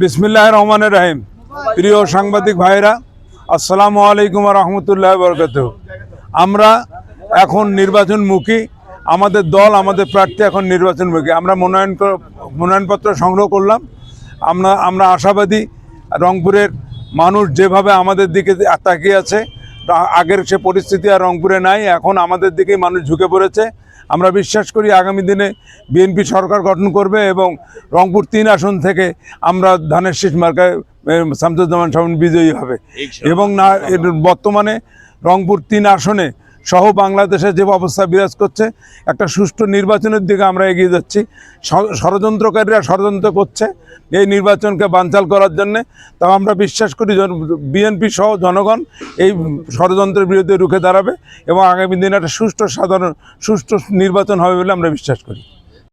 বিসমিল্লাহ রহমানের রাহিম। প্রিয় সাংবাদিক ভাইরা আসসালামু আলাইকুম রহমতুল্লাহ বরকত আমরা এখন নির্বাচনমুখী, আমাদের দল, আমাদের প্রার্থী এখন নির্বাচনমুখী। আমরা মনোনয়ন মনোনয়নপত্র সংগ্রহ করলাম। আমরা আমরা আশাবাদী রংপুরের মানুষ যেভাবে আমাদের দিকে তাকিয়ে আছে আগের সে পরিস্থিতি আর রংপুরে নাই, এখন আমাদের দিকেই মানুষ ঝুঁকে পড়েছে। আমরা বিশ্বাস করি আগামী দিনে বিএনপি সরকার গঠন করবে এবং রংপুর তিন আসন থেকে আমরা ধানের শীষ মার্কায় শামসুজ্জামান সামন বিজয়ী হবে। এবং না এর বর্তমানে রংপুর তিন আসনে সহ বাংলাদেশে যে অবস্থা বিরাজ করছে, একটা সুষ্ঠু নির্বাচনের দিকে আমরা এগিয়ে যাচ্ছি। ষড়যন্ত্রকারীরা ষড়যন্ত্র করছে এই নির্বাচনকে বানচাল করার জন্যে। তাও আমরা বিশ্বাস করি বিএনপি সহ জনগণ এই ষড়যন্ত্রের বিরুদ্ধে রুখে দাঁড়াবে এবং আগামী দিনে একটা সুষ্ঠু সাধারণ, সুষ্ঠু নির্বাচন হবে বলে আমরা বিশ্বাস করি।